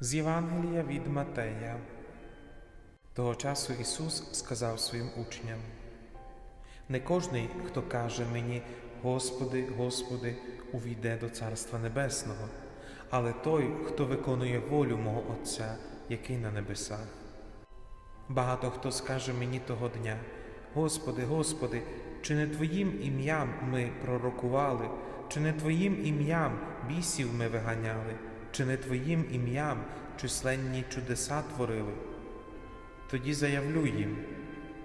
З Євангелія від Матея. Того часу Ісус сказав своїм учням: Не кожний, хто каже мені, Господи, Господи, увійде до Царства Небесного, але той, хто виконує волю мого Отця, який на небесах. Багато хто скаже мені того дня: Господи, Господи, чи не Твоїм ім'ям ми пророкували, чи не Твоїм ім'ям бісів ми виганяли, чи не Твоїм ім'ям численні чудеса творили? Тоді заявлю їм: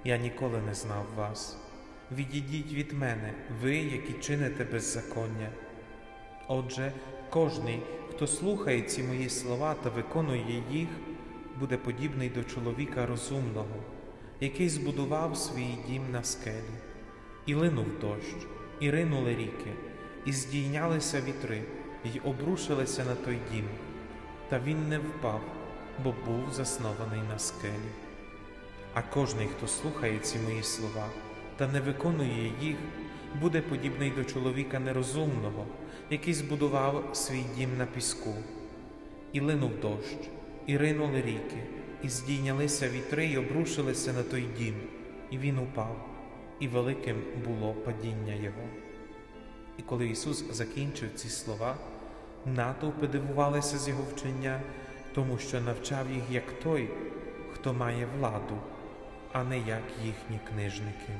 Я ніколи не знав вас. Відійдіть від мене, ви, які чините беззаконня. Отже, кожний, хто слухає ці мої слова та виконує їх, буде подібний до чоловіка розумного, який збудував свій дім на скелі, і линув дощ, і ринули ріки, і здійнялися вітри, й обрушилися на той дім. Та він не впав, бо був заснований на скелі. А кожний, хто слухає ці мої слова та не виконує їх, буде подібний до чоловіка нерозумного, який збудував свій дім на піску. І линув дощ, і ринули ріки, і здійнялися вітри, і обрушилися на той дім, і він упав, і великим було падіння його. І коли Ісус закінчив ці слова, натовпи дивувалися з його вчення, тому що навчав їх як той, хто має владу, а не як їхні книжники.